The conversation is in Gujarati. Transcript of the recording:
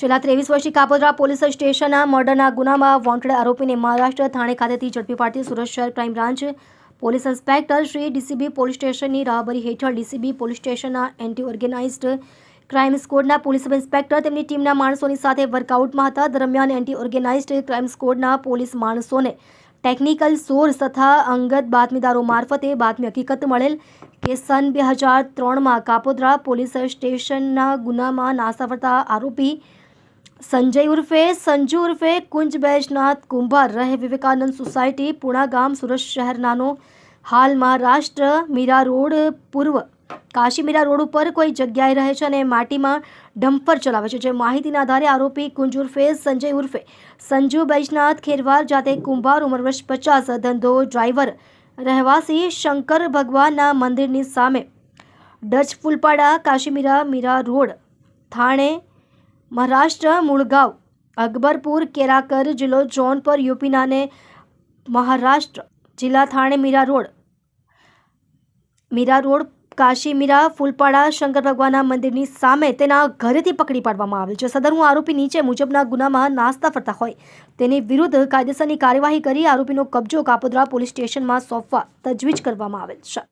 છેલ્લા ત્રેવીસ વર્ષથી કાપોદ્રા પોલીસ સ્ટેશનના મર્ડરના ગુનામાં વોન્ટેડ આરોપીને મહારાષ્ટ્ર થાણે ખાતેથી ઝડપી પાડતી સુરત શહેર crime branch police inspector Shri DCB police સ્ટેશનની રાહબરી હેઠળ ડીસીબી પોલીસ સ્ટેશનના એન્ટી ઓર્ગેનાઇઝડ ક્રાઇમ સ્કોડના પોલીસ સબ ઇન્સ્પેક્ટર તેમની ટીમના માણસોની સાથે વર્કઆઉટમાં હતા. દરમિયાન એન્ટી ઓર્ગેનાઇઝડ ક્રાઇમ સ્કોડના પોલીસ માણસોને ટેકનિકલ સોર્સ તથા અંગત બાતમીદારો મારફતે બાતમી હકીકત મળેલ કે સન બે હજાર ત્રણમાં કાપોદ્રા પોલીસ સ્ટેશનના ગુનામાં નાસાવતા આરોપી સંજય ઉર્ફે સંજુ ઉર્ફે કુંજ બૈજનાથ કુંભાર રહે વિવેકાનંદ સોસાયટી, પુણા ગામ, સુરત શહેરનાનો હાલ મહારાષ્ટ્ર મીરા રોડ પૂર્વ. કાશી મીરા રોડ ઉપર કોઈ જગ્યાએ રહે છે અને માટીમાં ડમ્પર ચલાવે છે. જે માહિતીના આધારે આરોપી કુંજ ઉર્ફે સંજય ઉર્ફે સંજુ બૈજનાથ ખેરવાર જાતે કુંભાર ઉંમર વર્ષ પચાસ, ધંધો ડ્રાઈવર, રહેવાસી શંકર ભગવાનના મંદિરની સામે. ડચ ફૂલપાડા કાશીમીરા મીરા રોડ, થાણે મહારાષ્ટ્ર, મૂળગાંવ, અકબરપુર, કેરાકર જિલ્લો જોનપર યુપીના અને મહારાષ્ટ્ર જિલ્લા થાણે મીરા રોડ. મીરા રોડ, કાશી મીરા, ફૂલપાડા, શંકર ભગવાનના મંદિરની સામે તેના ઘરેથી પકડી પાડવામાં આવેલ છે. સદરનું આરોપી નીચે મુજબના ગુનામાં નાસ્તા ફરતા હોય. તેની વિરુદ્ધ કાયદેસરની કાર્યવાહી કરી આરોપીનો કબજો કાપોદ્રા પોલીસ સ્ટેશનમાં સોંપવા તજવીજ કરવામાં આવેલ છે.